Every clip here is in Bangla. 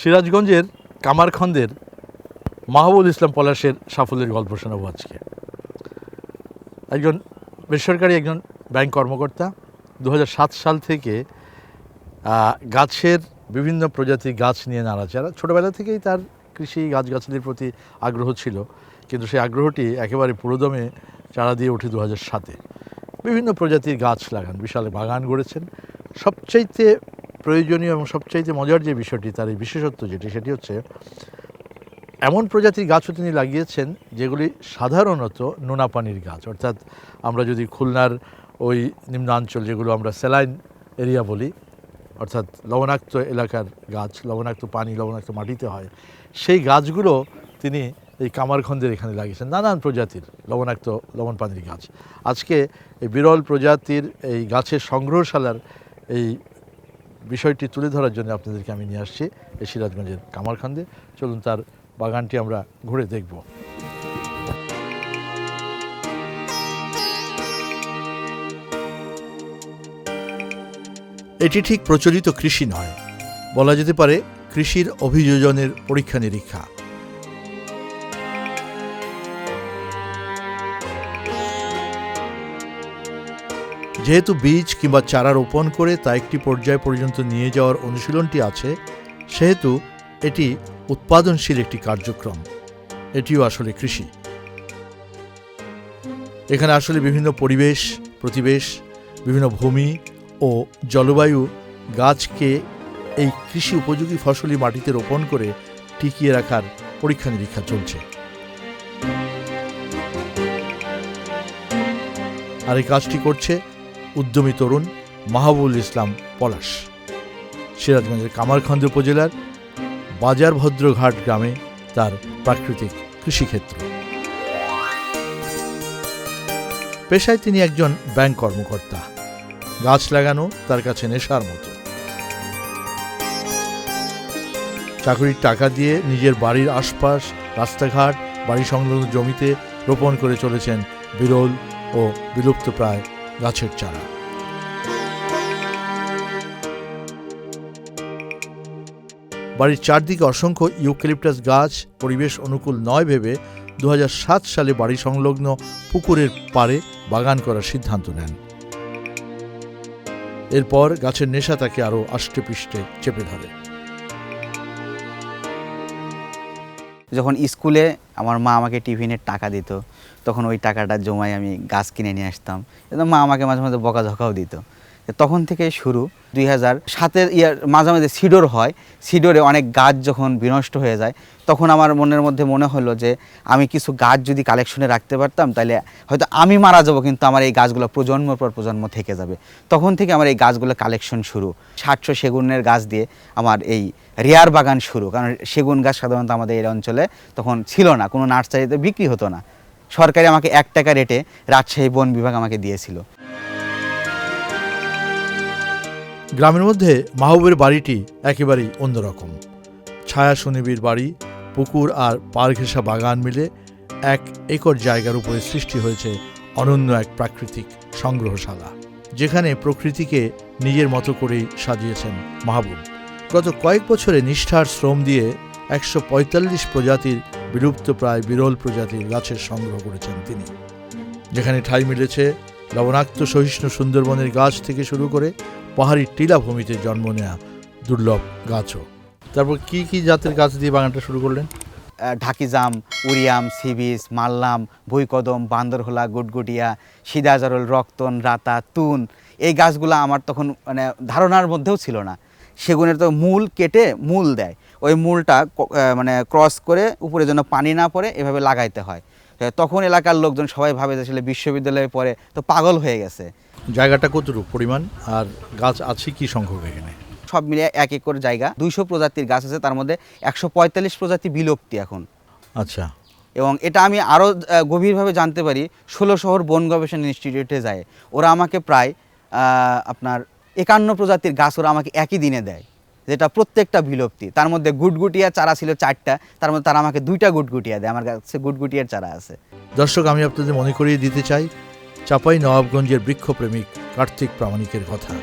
সিরাজগঞ্জের কামারখন্দের মাহবুল ইসলাম পলাশের সাফল্যের গল্প শোনাবো আজকে। একজন বেসরকারি একজন ব্যাংক কর্মকর্তা দু হাজার সাত সাল থেকে গাছের বিভিন্ন প্রজাতির গাছ নিয়ে নাড়াচাড়া। ছোটোবেলা থেকেই তার কৃষি গাছগাছালির প্রতি আগ্রহ ছিল, কিন্তু সেই আগ্রহটি একেবারে পুরোদমে চারা দিয়ে ওঠে দু সাতে। বিভিন্ন প্রজাতির গাছ লাগান, বিশাল বাগান গড়েছেন। সবচাইতে প্রয়োজনীয় এবং সবচাইতে মজার যে বিষয়টি, তার এই বিশেষত্ব যেটি, সেটি হচ্ছে এমন প্রজাতির গাছও তিনি লাগিয়েছেন যেগুলি সাধারণত নোনা পানির গাছ। অর্থাৎ আমরা যদি খুলনার ওই নিম্নাঞ্চল যেগুলো আমরা স্যালাইন এরিয়া বলি, অর্থাৎ লবণাক্ত এলাকার গাছ, লবণাক্ত পানি, লবণাক্ত মাটিতে হয়, সেই গাছগুলো তিনি এই কামারখন্দের এখানে লাগিয়েছেন। নানান প্রজাতির লবণাক্ত লবণ পানির গাছ। আজকে এই বিরল প্রজাতির এই গাছের সংগ্রহশালার এই বিষয়টি তুলে ধরার জন্য আপনাদেরকে আমি নিয়ে আসছি এই সিরাজগঞ্জের কামারখান্দে। চলুন তার বাগানটি আমরা ঘুরে দেখব। এটি ঠিক প্রচলিত কৃষি নয়। বলা যেতে পারে কৃষির অভিযোজনের পরীক্ষা নিরীক্ষা যেহেতু বীজ কিংবা চারা রোপণ করে তা একটি পর্যায় পর্যন্ত নিয়ে যাওয়ার অনুশীলনটি আছে, সেহেতু এটি উৎপাদনশীল একটি কার্যক্রম। এটিও আসলে কৃষি। এখানে আসলে বিভিন্ন পরিবেশ, প্রতিবেশ, বিভিন্ন ভূমি ও জলবায়ু গাছকে এই কৃষি উপযোগী ফসলি মাটিতে রোপণ করে টিকিয়ে রাখার পরীক্ষা নিরীক্ষা চলছে। আর এই কাজটি করছে উদ্যমী তরুণ মাহবুল ইসলাম পলাশ। সিরাজগঞ্জের কামারখন্দ উপজেলার বাজার ভদ্রঘাট গ্রামে তার প্রাকৃতিক কৃষিক্ষেত্র। পেশায় তিনি একজন ব্যাংক কর্মকর্তা। গাছ লাগানো তার কাছে নেশার মতো। চাকরির টাকা দিয়ে নিজের বাড়ির আশপাশ, রাস্তাঘাট, বাড়ি সংলগ্ন জমিতে রোপণ করে চলেছেন বিরল ও বিলুপ্তপ্রায় গাছের চারা। বাড়ির চারদিকে অসংখ্য ইউক্যালিপটাস গাছ, পরিবেশ অনুকূল নয় ভেবে দুহাজার সাত সালে বাড়ি সংলগ্ন পুকুরের পাড়ে বাগান করার সিদ্ধান্ত নেন। এরপর গাছের নেশা তাকে আরও আষ্টে পৃষ্ঠে চেপে ধরে। যখন স্কুলে আমার মা আমাকে টিফিনের টাকা দিত তখন ওই টাকাটা জমায় আমি গাছ কিনে নিয়ে আসতাম। এবং মা আমাকে মাঝে মাঝে বকাঝকাও দিত। তখন থেকে শুরু, দুই হাজার সাতের ইয়ার মাঝে মাঝে সিডোর হয়। সিডোরে অনেক গাছ যখন বিনষ্ট হয়ে যায়, তখন আমার মনের মধ্যে মনে হলো যে, আমি কিছু গাছ যদি কালেকশনে রাখতে পারতাম তাহলে হয়তো আমি মারা যাব, কিন্তু আমার এই গাছগুলো প্রজন্মের পর প্রজন্ম থেকে যাবে। তখন থেকে আমার এই গাছগুলো কালেকশন শুরু। ষাটশো সেগুনের গাছ দিয়ে আমার এই রেয়ার বাগান শুরু। কারণ সেগুন গাছ সাধারণত আমাদের এই অঞ্চলে তখন ছিল না, কোনো নার্সারিতে বিক্রি হতো না। সরকারি আমাকে এক টাকা রেটে রাজশাহী বন বিভাগ আমাকে দিয়েছিল। গ্রামের মধ্যে মাহবুবের বাড়িটি একেবারেই অন্যরকম। ছায়া সুনিবির বাড়ি, পুকুর আর পার ঘেঁষা বাগান মিলে এক একর জায়গার উপরে সৃষ্টি হয়েছে অনন্য এক প্রাকৃতিক সংগ্রহশালা, যেখানে প্রকৃতিকে নিজের মতো করেই সাজিয়েছেন মাহবুব। গত কয়েক বছরে নিষ্ঠার শ্রম দিয়ে একশো পঁয়তাল্লিশ প্রজাতির বিলুপ্তপ্রায় বিরল প্রজাতির গাছের সংগ্রহ করেছেন তিনি। যেখানে ঠাঁই মিলেছে লবণাক্ত সহিষ্ণু সুন্দরবনের গাছ থেকে শুরু করে পাহাড়ি টিলাভূমিতে জন্ম নেয়া দুর্লভ গাছও। তারপর কি কি জাতের গাছ দিয়ে বাগানটা শুরু করলেন? আহ, ঢাকিজাম উরিয়াম সিবিস মাল্লাম ভুইকদম বান্দরহোলা গুটগুটিয়া সিদাজারল রক্তন রাতা তুন এই গাছগুলো আমার তখন মানে ধারণার মধ্যেও ছিল না। সেগুনের তো মূল কেটে মূল দেয়। ওই মূলটা মানে ক্রস করে উপরে যেন পানি না পড়ে এভাবে লাগাইতে হয়। তখন এলাকার লোকজন সবাই ভাবে যে আসলে বিশ্ববিদ্যালয়ে পড়ে তো পাগল হয়ে গেছে। জায়গাটা কতটুকু পরিমাণ আর গাছ আছে কি সংখ্যক এখানে? সব মিলিয়ে এক একর জায়গা। দুইশো প্রজাতির গাছ আছে তার মধ্যে একশো পঁয়তাল্লিশ প্রজাতি বিলুপ্তি এখন। আচ্ছা। এবং এটা আমি আরও গভীরভাবে জানতে পারি। ষোলো শহর বন গবেষণা ইনস্টিটিউটে যায়। ওরা আমাকে প্রায় আপনার একান্ন প্রজাতির গাছ ওরা আমাকে একই দিনে দেয়, যেটা প্রত্যেকটা বিলুপ্তি। তার মধ্যে গুটগুটিয়া চারা ছিল চারটা, তার মধ্যে তারা আমাকে দুইটা গুটগুটিয়া দেয়, আমার কাছে গুটগুটিয়ার চারা আছে। দর্শক, আমি আপনাদের মনে করিয়ে দিতে চাই, চাপাই নবাবগঞ্জের বৃক্ষপ্রেমিক কার্তিক প্রামাণিকের কথা।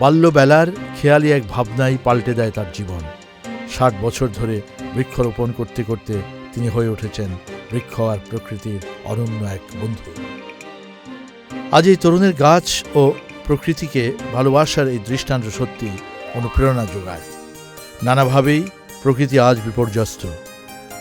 বাল্যবেলার খেয়ালি এক ভাবনাই পাল্টে দেয় তার জীবন। ষাট বছর ধরে বৃক্ষরোপণ করতে করতে তিনি হয়ে উঠেছেন বৃক্ষ আর প্রকৃতির অনন্য এক বন্ধু। আজ এই তরুণের গাছ ও প্রকৃতিকে ভালোবাসার এই দৃষ্টান্ত সত্যি অনুপ্রেরণা যোগায়। নানাভাবেই প্রকৃতি আজ বিপর্যস্ত।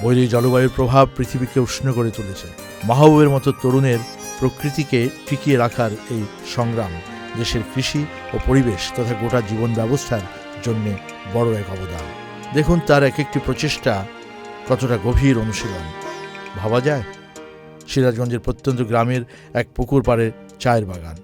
বৈরী জলবায়ুর প্রভাব পৃথিবীকে উষ্ণ করে তুলেছে। মাহবুবের মতো তরুণের প্রকৃতিকে টিকিয়ে রাখার এই সংগ্রাম দেশের কৃষি ও পরিবেশ তথা গোটা জীবন ব্যবস্থার জন্য বড় এক অবদান। দেখুন তার এক একটি প্রচেষ্টা কতটা গভীর অনুশীলন। ভাবা যায়? সিরাজগঞ্জের প্রত্যন্ত গ্রামের এক পুকুর পাড়ে চায়ের বাগান।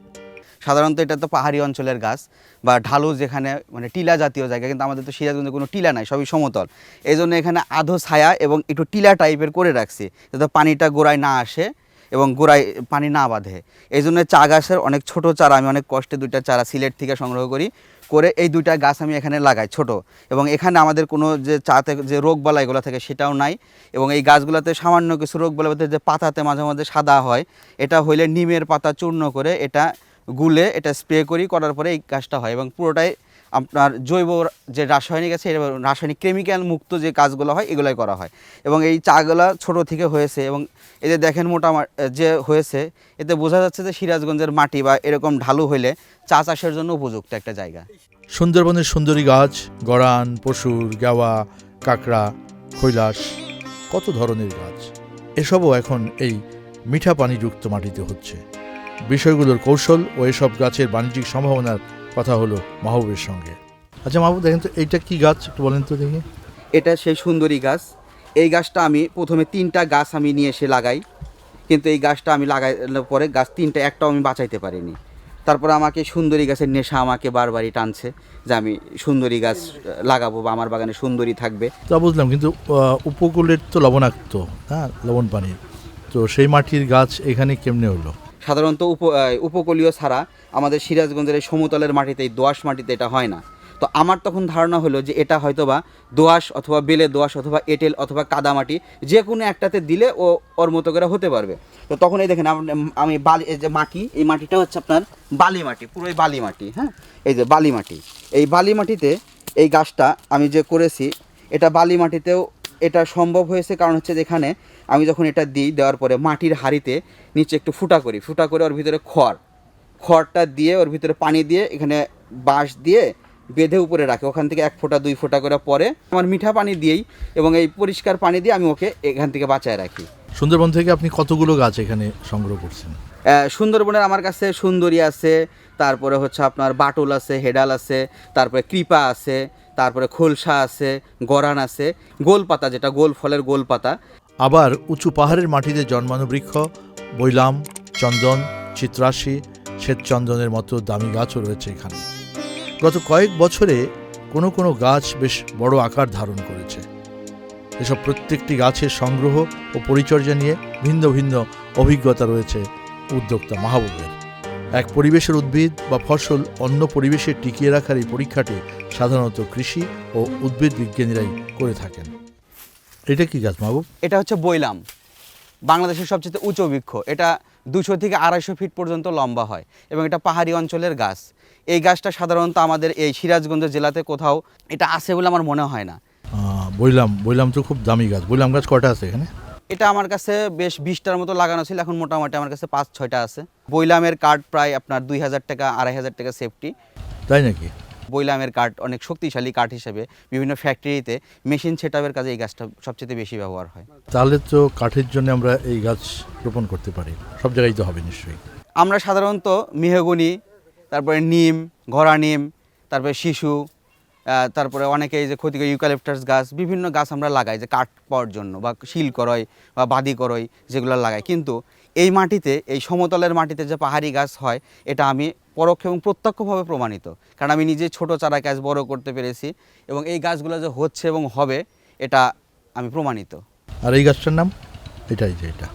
সাধারণত এটা তো পাহাড়ি অঞ্চলের গাছ বা ঢালু যেখানে মানে টিলা জাতীয় জায়গা, কিন্তু আমাদের তো সিরাজগঞ্জে কোনো টিলা নাই, সবই সমতল। এই জন্য এখানে আধো ছায়া এবং একটু টিলা টাইপের করে রাখছি, যাতে পানিটা গোড়ায় না আসে এবং গোড়ায় পানি না বাঁধে। এই জন্য চা গাছের অনেক ছোট চারা, আমি অনেক কষ্টে দুইটা চারা সিলেট থেকে সংগ্রহ করি, করে এই দুইটা গাছ আমি এখানে লাগাই ছোট। এবং এখানে আমাদের কোনো যে চাতে, যে রোগ বালা এগুলো থাকে সেটাও নাই। এবং এই গাছগুলোতে সামান্য কিছু রোগ বালা যে পাতাতে মাঝে মাঝে সাদা হয়, এটা হইলে নিমের পাতা চূর্ণ করে এটা গুলে এটা স্প্রে করি, করার পরে এই কাজটা হয় এবং পুরোটাই আপনার জৈব যে রাসায়নিক আছে এটা রাসায়নিক কেমিক্যাল মুক্ত যে কাজগুলো হয়, এগুলাই করা হয়। এবং এই চাগুলো ছোট থেকে হয়েছে এবং যে দেখেন মোটামুটি যে হয়েছে, এতে বোঝা যাচ্ছে যে সিরাজগঞ্জের মাটি বা এরকম ঢালু হইলে চা চাষের জন্য উপযুক্ত একটা জায়গা। সুন্দরবনের সুন্দরী গাছ গড়ান পশুর গেওয়া কাঁকড়া, কৈলাস, কত ধরনের গাছ? এসবও এখন এই মিঠা পানিযুক্ত মাটিতে হচ্ছে। বিষয়গুলোর কৌশল ও এসব গাছের বাণিজ্যিক সম্ভাবনার কথা হলো মাহবুবের সঙ্গে। আচ্ছা মাহবুব দেখেন তো এইটা কি গাছ? একটু বলেন তো দেখি। এটা সেই সুন্দরী গাছ। এই গাছটা আমি প্রথমে তিনটা গাছ আমি নিয়ে এসে লাগাই। কিন্তু এই গাছটা আমি লাগাইলে পরে গাছ তিনটা একটাও আমি বাঁচাইতে পারিনি। তারপর আমাকে সুন্দরী গাছের নেশা আমাকে বারবারই টানছে যে আমি সুন্দরী গাছ লাগাবো বা আমার বাগানে সুন্দরী থাকবে। তা বুঝলাম কিন্তু উপকূলের তো লবণাক্ত হ্যাঁ লবণ পানির। তো সেই মাটির গাছ এখানে কেমনে হলো? সাধারণত উপ উপকূলীয় ছাড়া আমাদের সিরাজগঞ্জের এই সমতলের মাটিতে, এই দোআঁশ মাটিতে এটা হয় না। তো আমার তখন ধারণা হলো যে এটা হয়তোবা দোআঁশ অথবা বেলে দোআঁশ অথবা এঁটেল অথবা কাদামাটি যে কোনো একটাতে দিলে ও, ওর মতো করে হতে পারবে। তো তখন এই দেখেন আম- বালি, এই যে মাটি, এই মাটিটা হচ্ছে আপনার বালি মাটি পুরোই বালি মাটি হ্যাঁ? এই যে বালি মাটি, এই বালি মাটিতে এই গাছটা আমি যে করেছি, এটা বালি মাটিতেও এটা সম্ভব হয়েছে। কারণ হচ্ছে যে এখানে আমি যখন এটা দিই দেওয়ার পরে মাটির হাঁড়িতে নিচে একটু ফুটা করি। ফুটা করে ওর ভিতরে খড়। খড়টা দিয়ে ওর ভিতরে পানি দিয়ে এখানে বাঁশ দিয়ে বেঁধে উপরে রাখে। ওখান থেকে এক ফোঁটা দুই ফোঁটা করে পরে আমার মিঠা পানি দিয়েই এবং এই পরিষ্কার পানি দিয়ে আমি ওকে এখান থেকে বাঁচায় রাখি। সুন্দরবন থেকে আপনি কতগুলো গাছ এখানে সংগ্রহ করছেন? সুন্দরবনের আমার কাছে সুন্দরী আছে তারপরে হচ্ছে আপনার বাটুল আছে হেডাল আছে তারপরে কৃপা আছে তারপরে খোলসা আছে গরান আছে গোল পাতা যেটা গোল ফলের গোল পাতা আবার উঁচু পাহাড়ের মাটিতে জন্মানো বৃক্ষ, বৈলাম, চন্দন, চিত্রাশি শ্বেতচন্দনের মতো দামি গাছও রয়েছে এখানে। গত কয়েক বছরে কোনো কোনো গাছ বেশ বড় আকার ধারণ করেছে। এসব প্রত্যেকটি গাছের সংগ্রহ ও পরিচর্যা নিয়ে ভিন্ন ভিন্ন অভিজ্ঞতা রয়েছে উদ্যোক্তা মাহবুবের। এক পরিবেশের উদ্ভিদ বা ফসল অন্য পরিবেশে টিকিয়ে রাখার এই পরীক্ষাটি সাধারণত কৃষি ও উদ্ভিদ বিজ্ঞানীরাই করে থাকেন। এটা কি গাছ মাহবুব এটা হচ্ছে বইলাম বাংলাদেশের সবচেয়ে উঁচু বৃক্ষ। এটা দুশো থেকে আড়াইশো ফিট পর্যন্ত লম্বা হয় এবং এটা পাহাড়ি অঞ্চলের গাছ। এই গাছটা সাধারণত আমাদের এই সিরাজগঞ্জ জেলাতে কোথাও এটা আছে বলে আমার মনে হয় না। বইলাম বইলাম তো খুব দামি গাছ। বইলাম গাছ কটা আছে এখানে? এটা আমার কাছে বেশ বিশটার মতো লাগানো ছিল এখন মোটামুটি আমার কাছে পাঁচ ছয়টা আছে। বইলামের কাঠ প্রায় আপনার দুই হাজার টাকা আড়াই হাজার টাকা সেফটি তাই নাকি? বইলামের কাঠ অনেক শক্তিশালী কাঠ হিসেবে বিভিন্ন ফ্যাক্টরিতে মেশিন সেটআপের কাজে এই গাছটা সবচেয়ে বেশি ব্যবহার হয়। তাহলে তো কাঠের জন্য আমরা এই গাছ রোপণ করতে পারি। সব জায়গায় তো হবে নিশ্চয়ই। আমরা সাধারণত মেহগনি তারপরে নিম ঘোড়া নিম তারপরে শিশু তারপরে অনেকে এই যে ক্ষতিকর ইউক্যালিপটাস গাছ বিভিন্ন গাছ আমরা লাগাই যে কাঠ পাওয়ার জন্য বা শিল করয় বা বাদি করয় যেগুলো লাগাই। কিন্তু এই মাটিতে এই সমতলের মাটিতে যে পাহাড়ি গাছ হয় এটা আমি পরোক্ষ এবং প্রত্যক্ষভাবে প্রমাণিত। কারণ আমি নিজে ছোট চারা গাছ বড় করতে পেরেছি এবং এই গাছগুলো যে হচ্ছে এবং হবে এটা আমি প্রমাণিত। আর এই গাছটার নাম? এটাই যে এটা।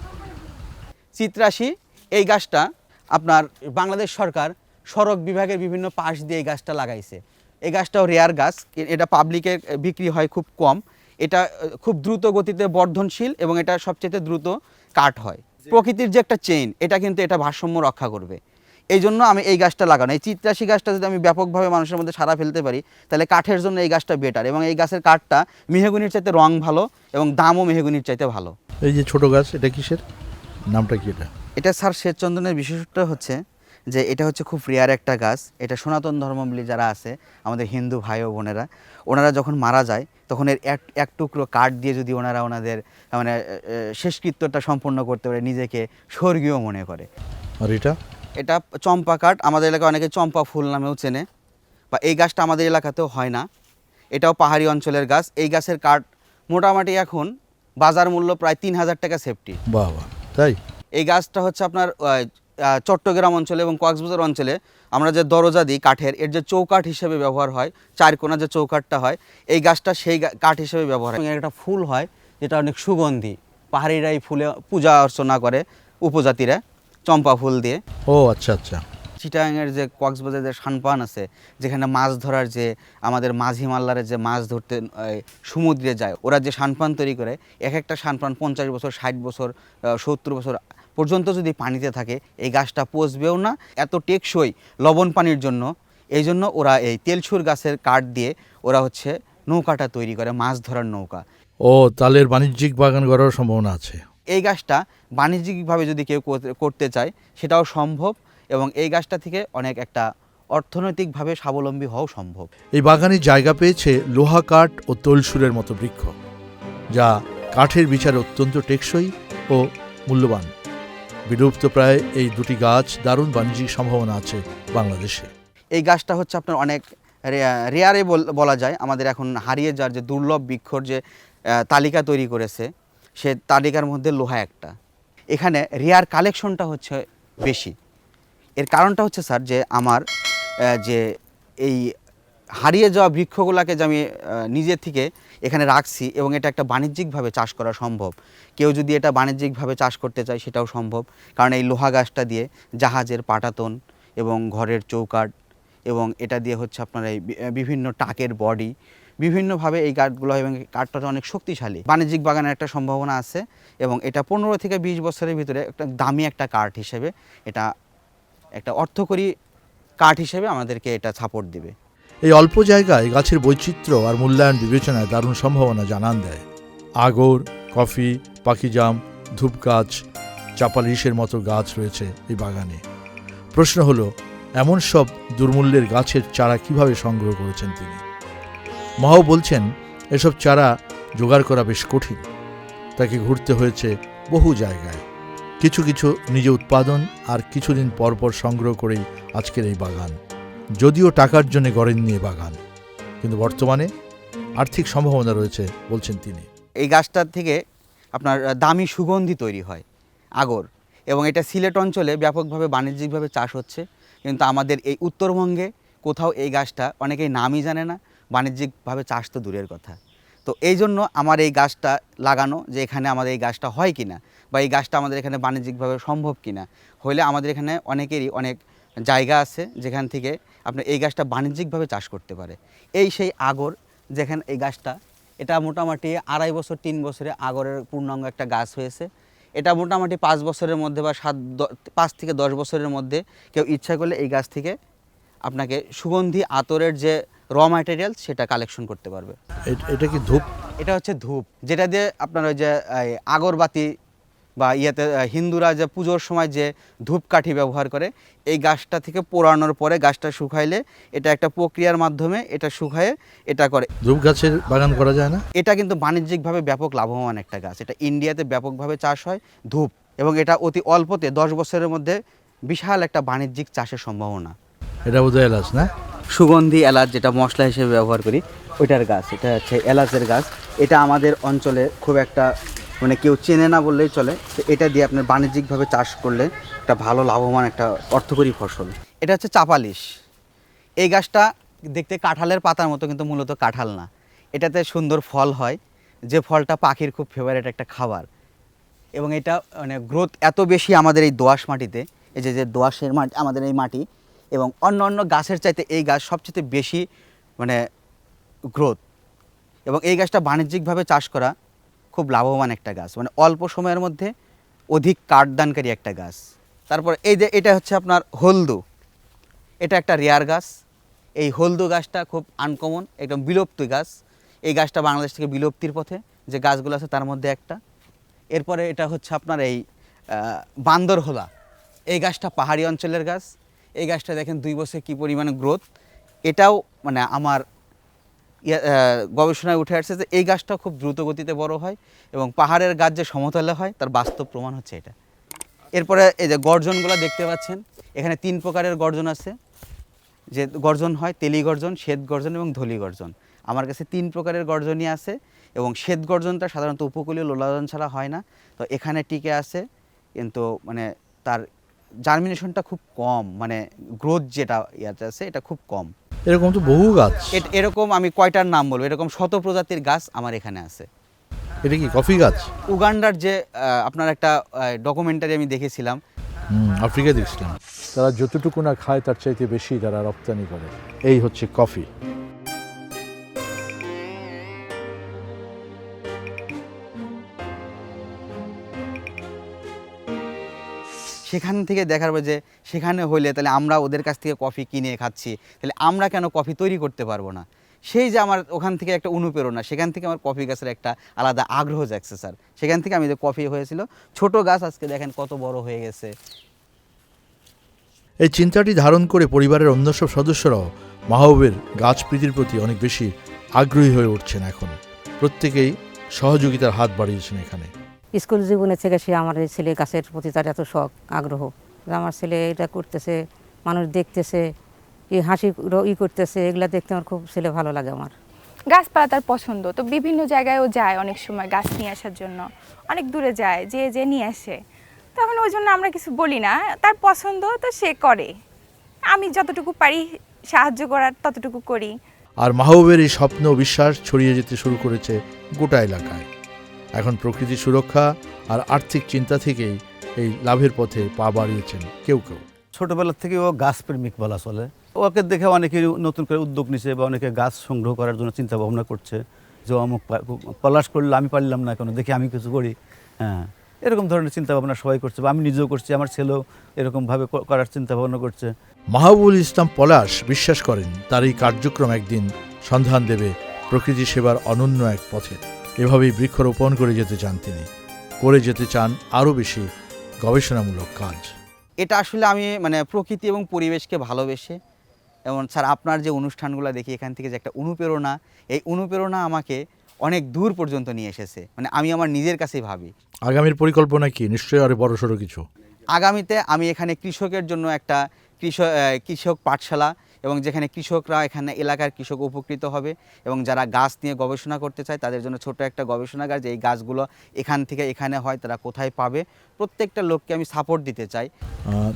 চিত্রাশি এই গাছটা আপনার বাংলাদেশ সরকার সড়ক বিভাগের বিভিন্ন পাশ দিয়ে এই গাছটা লাগাইছে। এই গাছটাও রেয়ার গাছ এটা পাবলিকে বিক্রি হয় খুব কম। এটা খুব দ্রুত গতিতে বর্ধনশীল এবং এটা সবচেয়ে দ্রুত কাট হয়। প্রকৃতির যে একটা চেইন এটা কিন্তু এটা ভারসাম্য রক্ষা করবে। এই জন্য আমি এই গাছটা লাগানো। এই চিত্রাশি গাছটা যদি আমি ব্যাপকভাবে মানুষের মধ্যে সারা ফেলতে পারি তাহলে কাঠের জন্য এই গাছটা বেটার এবং এই গাছের কাঠটা মেহেগুনির চাইতে রং ভালো এবং দামও মেহেগুনির চাইতে ভালো। এই যে ছোট গাছ এটা কিসের? নামটা কি এটা? এটা স্যার শ্বেতচন্দনের বিশেষত্ব হচ্ছে যে এটা হচ্ছে খুব রেয়ার একটা গাছ। এটা সনাতন ধর্ম ধর্মাবলী যারা আছে আমাদের হিন্দু ভাই ও বোনেরা ওনারা যখন মারা যায় তখন এর এক এক টুকরো কাঠ দিয়ে যদি ওনারা ওনাদের মানে শেষকৃত্যটা সম্পন্ন করতে পারে নিজেকে স্বর্গীয় মনে করে। আর এটা? এটা চম্পা কাঠ আমাদের এলাকায় অনেকে চম্পা ফুল নামেও চেনে বা এই গাছটা আমাদের এলাকাতেও হয় না। এটাও পাহাড়ি অঞ্চলের গাছ এই গাছের কাঠ মোটামুটি এখন বাজার মূল্য প্রায় তিন হাজার টাকা সেফটি। বাহ বাহ তাই? এই গাছটা হচ্ছে আপনার চট্টগ্রাম অঞ্চলে এবং কক্সবাজার অঞ্চলে আমরা যে দরজা দিই কাঠের এর যে চৌকাঠ হিসেবে ব্যবহার হয় চার কোনা যে চৌকাঠটা হয় এই গাছটা সেই কাঠ হিসেবে ব্যবহার হয়। একটা ফুল হয় যেটা অনেক সুগন্ধি পাহাড়িরা এই ফুলে পূজা অর্চনা করে উপজাতিরা। চম্পা ফুল দিয়ে। ও আচ্ছা আচ্ছা। চিটাগাংয়ের যে কক্সবাজারের যে সানপান আছে যেখানে মাছ ধরার যে আমাদের মাঝি মাল্লারে যে মাছ ধরতে সমুদ্রে যায় ওরা যে সানপান তৈরি করে এক একটা সানপান পঞ্চাশ বছর ষাট বছর সত্তর বছর পর্যন্ত যদি পানিতে থাকে এই গাছটা পচবেও না এত টেকসই লবণ পানির জন্য। এই জন্য ওরা এই তেলসুর গাছের কাঠ দিয়ে ওরা হচ্ছে নৌকাটা তৈরি করে মাছ ধরার নৌকা। ও তালের বাণিজ্যিক বাগান করার সম্ভাবনা আছে। এই গাছটা বাণিজ্যিকভাবে যদি কেউ করতে- চায় সেটাও সম্ভব এবং এই গাছটা থেকে অনেক একটা অর্থনৈতিকভাবে স্বাবলম্বী হওয়াও সম্ভব। এই বাগানে জায়গা পেয়েছে লোহা কাঠ ও তলসুরের মতো বৃক্ষ যা কাঠের বিচারে অত্যন্ত টেকসই ও মূল্যবান। বিলুপ্ত প্রায় এই দুটি গাছ দারুণ বাণিজ্যিক সম্ভাবনা আছে বাংলাদেশে। এই গাছটা হচ্ছে আপনার অনেক রেয়ারে বল- বলা যায়। আমাদের এখন হারিয়ে যাওয়ার যে দুর্লভ বৃক্ষর যে তালিকা তৈরি করেছে সে তালিকার মধ্যে লোহা একটা। এখানে রেয়ার কালেকশনটা হচ্ছে বেশি। এর কারণটা হচ্ছে, স্যার, যে আমার যে এই হারিয়ে যাওয়া বৃক্ষগুলোকে যে আমি নিজের থেকে এখানে রাখছি এবং এটা একটা বাণিজ্যিকভাবে চাষ করা সম্ভব। কেউ যদি এটা বাণিজ্যিকভাবে চাষ করতে চায় সেটাও সম্ভব। কারণ এই লোহা গাছটা দিয়ে জাহাজের পাটাতন এবং ঘরের চৌকাঠ এবং এটা দিয়ে হচ্ছে আপনার এই বিভিন্ন টাকের বডি বিভিন্নভাবে এই কাঠগুলো এবং কাঠটা অনেক শক্তিশালী। বাণিজ্যিক বাগানের একটা সম্ভাবনা আছে এবং এটা পনেরো থেকে বিশ বছরের ভিতরে একটা দামি একটা কাঠ হিসেবে এটা একটা অর্থকরী কাঠ হিসেবে আমাদেরকে এটা সাপোর্ট দেবে। এই অল্প জায়গায় গাছের বৈচিত্র্য আর মূল্যায়ন বিবেচনায় দারুণ সম্ভাবনা জানান দেয়। আগর, কফি পাখিজাম ধূপ গাছ চাপালিশের মতো গাছ রয়েছে এই বাগানে। প্রশ্ন হলো, এমন সব দুর্মূল্যের গাছের চারা কীভাবে সংগ্রহ করেছেন তিনি? মাও বলছেন, এসব চারা জোগাড় করা বেশ কঠিন। তাকে ঘুরতে হয়েছে বহু জায়গায়। কিছু কিছু নিজে উৎপাদন আর কিছুদিন পর পর সংগ্রহ করেই আজকের এই বাগান। যদিও টাকার জন্য গড়েননি এ বাগান, কিন্তু বর্তমানে আর্থিক সম্ভাবনা রয়েছে, বলছেন তিনি। এই গাছটার থেকে আপনার দামি সুগন্ধি তৈরি হয়, আগর, এবং এটা সিলেট অঞ্চলে ব্যাপকভাবে বাণিজ্যিকভাবে চাষ হচ্ছে। কিন্তু আমাদের এই উত্তরবঙ্গে কোথাও এই গাছটা অনেকেই নামই জানে না। বাণিজ্যিকভাবে চাষ তো দূরের কথা। তো এই জন্য আমার এই গাছটা লাগানো যে এখানে আমাদের এই গাছটা হয় কিনা বা এই গাছটা আমাদের এখানে বাণিজ্যিকভাবে সম্ভব কিনা হলে আমাদের এখানে অনেকেরই অনেক জায়গা আছে যেখান থেকে আপনি এই গাছটা বাণিজ্যিকভাবে চাষ করতে পারে। এই সেই আগর যেখানে এই গাছটা, এটা মোটামুটি আড়াই বছর, তিন বছরে আগরের পূর্ণাঙ্গ একটা গাছ হয়েছে। এটা মোটামুটি পাঁচ বছরের মধ্যে বা সাত পাঁচ থেকে দশ বছরের মধ্যে কেউ ইচ্ছা করলে এই গাছ থেকে আপনাকে সুগন্ধি আতরের যে র ম্যাটেরিয়াল সেটা কালেকশন করতে পারবে। এটা কি ধূপ? এটা হচ্ছে ধূপ যেটা দিয়ে আপনার ওই যে আগরবাতি বা ইয়েতে হিন্দুরা যে পুজোর সময় যে ধূপকাঠি ব্যবহার করে এই গাছটা থেকে পোড়ানোর পরে গাছটা শুকাইলে এটা একটা প্রক্রিয়ার মাধ্যমে এটা শুকায়ে এটা করে। ধূপ গাছের বাগান করা যায় না? এটা কিন্তু বাণিজ্যিকভাবে ব্যাপক লাভবান একটা গাছ। এটা ইন্ডিয়াতে ব্যাপকভাবে চাষ হয় ধূপ এবং এটা অতি অল্পতে দশ বছরের মধ্যে বিশাল একটা বাণিজ্যিক চাষের সম্ভাবনা। এটা বোধহয় এলাচ, না? সুগন্ধি এলাচ যেটা মশলা হিসেবে ব্যবহার করি, ওইটার গাছ, এটা হচ্ছে এলাচের গাছ। এটা আমাদের অঞ্চলে খুব একটা মানে কেউ চেনে না বললেই চলে। তো এটা দিয়ে আপনার বাণিজ্যিকভাবে চাষ করলে একটা ভালো লাভবান একটা অর্থকরী ফসল। এটা হচ্ছে চাপালিশ। এই গাছটা দেখতে কাঁঠালের পাতার মতো, কিন্তু মূলত কাঁঠাল না। এটাতে সুন্দর ফল হয়। যে ফলটা পাখির খুব ফেভারিট একটা খাবার। এবং এটা মানে গ্রোথ এত বেশি আমাদের এই দোআঁশ মাটিতে, এই যে যে দোআঁশের মাটি, আমাদের এই মাটি এবং অন্য অন্য গাছের চাইতে এই গাছ সবচেয়ে বেশি মানে গ্রোথ এবং এই গাছটা বাণিজ্যিকভাবে চাষ করা খুব লাভবান একটা গাছ। মানে অল্প সময়ের মধ্যে অধিক কাঠদানকারী একটা গাছ। তারপর এই যে এটা হচ্ছে আপনার হলদু। এটা একটা রেয়ার গাছ। এই হলদু গাছটা খুব আনকমন একদম বিলুপ্তি গাছ। এই গাছটা বাংলাদেশ থেকে বিলুপ্তির পথে, যে গাছগুলো আছে তার মধ্যে একটা। এরপরে এটা হচ্ছে আপনার এই বান্দরহোলা। এই গাছটা পাহাড়ি অঞ্চলের গাছ। এই গাছটা দেখেন দুই বছরে কী পরিমাণে গ্রোথ এটাও মানে আমার গবেষণায় উঠে আসছে যে এই গাছটা খুব দ্রুত গতিতে বড় হয় এবং পাহাড়ের গাছ যে সমতলে হয়, তার বাস্তব প্রমাণ হচ্ছে এটা। এরপরে এই যে গর্জনগুলো দেখতে পাচ্ছেন, এখানে তিন প্রকারের গর্জন আছে। যে গর্জন হয় তেলি গর্জন, শ্বেত গর্জন এবং ধলি গর্জন। আমার কাছে তিন প্রকারের গর্জনই আছে এবং শ্বেত গর্জনটা সাধারণত উপকূলীয় লোলাজন ছাড়া হয় না। তো এখানে টিকে আছে, কিন্তু মানে তার জার্মিনেশনটা খুব কম মানে গ্রোথ যেটা ইয়াতে আছে এটা খুব কম। এরকম তো বহু গাছ। এরকম আমি কয়টার নাম বলব? এরকম শত প্রজাতির গাছ আমার এখানে আছে। এটা কি কফি গাছ? উগান্ডার যে আপনার একটা ডকুমেন্টারি আমি দেখেছিলাম। আফ্রিকা দেখছিলাম। তারা যতটুকু না খায় তার চাইতে বেশি তারা রপ্তানি করে। এই হচ্ছে কফি। সেখান থেকে দেখার যে সেখানে হইলে তাহলে আমরা ওদের কাছ থেকে কফি কিনে খাচ্ছি, তাহলে আমরা কেন কফি তৈরি করতে পারব না? সেই যে আমার ওখান থেকে একটা অনুপ্রেরণা, সেখান থেকে আমার কফি গাছের একটা আলাদা আগ্রহ জাগছে স্যার। সেখান থেকে আমি যে কফি হয়েছিল, ছোট গাছ আজকে দেখেন কত বড় হয়ে গেছে। এই চিন্তাটি ধারণ করে পরিবারের অন্য সব সদস্যরাও মাহবুবের গাছ প্রীতির প্রতি অনেক বেশি আগ্রহী হয়ে উঠছেন এখন। প্রত্যেকেই সহযোগিতার হাত বাড়িয়েছেন এখানে। স্কুল জীবনে থেকে সে আমার এই ছেলে গাছের প্রতি তার এত শখ আগ্রহ আমার ছেলে এটা করতেছে মানুষ দেখতেছে এই হাসি র- ই করতেছে এগুলা দেখতে আমার খুব ছেলে ভালো লাগে আমার। গাছপালা তার পছন্দ তো বিভিন্ন জায়গায়ও যায় অনেক সময় গাছ নিয়ে আসার জন্য। অনেক দূরে যায় যে যে নিয়ে আসে। তখন ওই জন্য আমরা কিছু বলি না তার পছন্দ তো সে করে। আমি যতটুকু পারি সাহায্য করার ততটুকু করি। আর মাহবুবের এই স্বপ্ন বিশ্বাস ছড়িয়ে যেতে শুরু করেছে গোটা এলাকায়। এখন প্রকৃতি সুরক্ষা আর আর্থিক চিন্তা থেকেই এই লাভের পথে পা বাড়িয়েছেন কেউ কেউ। ছোটবেলা থেকে ও গাছ প্রেমিক বলা চলে। ওকে দেখে অনেকে নতুন করে উদ্যোগ নিছে বা অনেকে গাছ সংগ্রহ করার জন্য চিন্তা ভাবনা করছে যে অমুক পলাশ করলে আমি পারলাম না কেন? দেখি আমি কিছু করি। হ্যাঁ এরকম ধরনের চিন্তা ভাবনা সবাই করছে বা আমি নিজেও করছি আমার ছেলেও এরকমভাবে করার চিন্তা ভাবনা করছে। মাহবুবুল ইসলাম পলাশ বিশ্বাস করেন তার এই কার্যক্রম একদিন সন্ধান দেবে প্রকৃতি সেবার অনন্য এক পথে। এভাবেই বৃক্ষরোপণ করে যেতে চান তিনি। করে যেতে চান আরও বেশি গবেষণামূলক কাজ। এটা আসলে আমি মানে প্রকৃতি এবং পরিবেশকে ভালোবেসে এবং স্যার আপনার যে অনুষ্ঠানগুলো দেখি এখান থেকে যে একটা অনুপ্রেরণা এই অনুপ্রেরণা আমাকে অনেক দূর পর্যন্ত নিয়ে এসেছে। মানে আমি আমার নিজের কাছেই ভাবি। আগামীর পরিকল্পনা কি? নিশ্চয়ই আরও বড়সড় কিছু। আগামীতে আমি এখানে কৃষকের জন্য একটা কৃষক কৃষক পাঠশালা এবং যেখানে কৃষকরা, এখানে এলাকার কৃষক উপকৃত হবে এবং যারা গাছ নিয়ে গবেষণা করতে চায়, তাদের জন্য ছোট একটা গবেষণাগার যে এই গাছগুলো এখান থেকে এখানে হয়, তারা কোথায় পাবে? প্রত্যেকটা লোককে আমি সাপোর্ট দিতে চাই।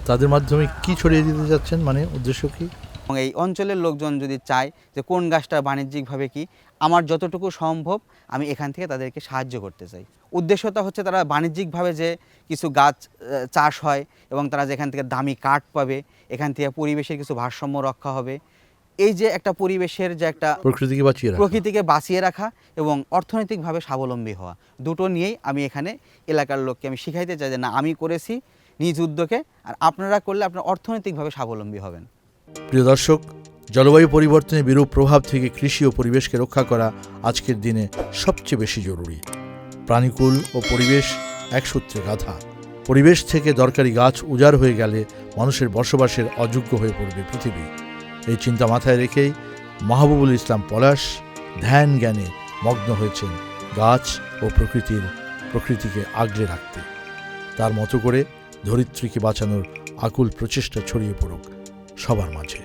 তাদের মাধ্যমে কি ছড়িয়ে দিতে যাচ্ছেন মানে উদ্দেশ্য কি? এবং এই অঞ্চলের লোকজন যদি চায় যে কোন গাছটা বাণিজ্যিকভাবে কি আমার যতটুকু সম্ভব আমি এখান থেকে তাদেরকে সাহায্য করতে চাই। উদ্দেশ্যটা হচ্ছে তারা বাণিজ্যিকভাবে যে কিছু গাছ চাষ হয় এবং তারা যেখান থেকে দামি কাঠ পাবে এখান থেকে পরিবেশের কিছু ভারসাম্য রক্ষা হবে। এই যে একটা পরিবেশের যে একটা প্রকৃতিকে বাঁচিয়ে প্রকৃতিকে বাঁচিয়ে রাখা এবং অর্থনৈতিকভাবে স্বাবলম্বী হওয়া দুটো নিয়েই আমি এখানে এলাকার লোককে আমি শিখাইতে চাই যে না আমি করেছি নিজ উদ্যোগে আর আপনারা করলে আপনারা অর্থনৈতিকভাবে স্বাবলম্বী হবেন। প্রিয় দর্শক, জলবায়ু পরিবর্তনের বিরূপ প্রভাব থেকে কৃষি ও পরিবেশকে রক্ষা করা আজকের দিনে সবচেয়ে বেশি জরুরি। প্রাণীকুল ও পরিবেশ এক সূত্রে গাথা পরিবেশ থেকে দরকারি গাছ উজাড় হয়ে গেলে মানুষের বসবাসের অযোগ্য হয়ে পড়বে পৃথিবী। এই চিন্তা মাথায় রেখেই মাহবুবুল ইসলাম পলাশ ধ্যান জ্ঞানে মগ্ন হয়েছেন গাছ ও প্রকৃতির, প্রকৃতিকে আগলে রাখতে। তার মতো করে ধরিত্রীকে বাঁচানোর আকুল প্রচেষ্টা ছড়িয়ে পড়ুক। সবার মাঝে।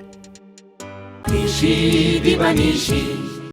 কৃষি দিবানিশি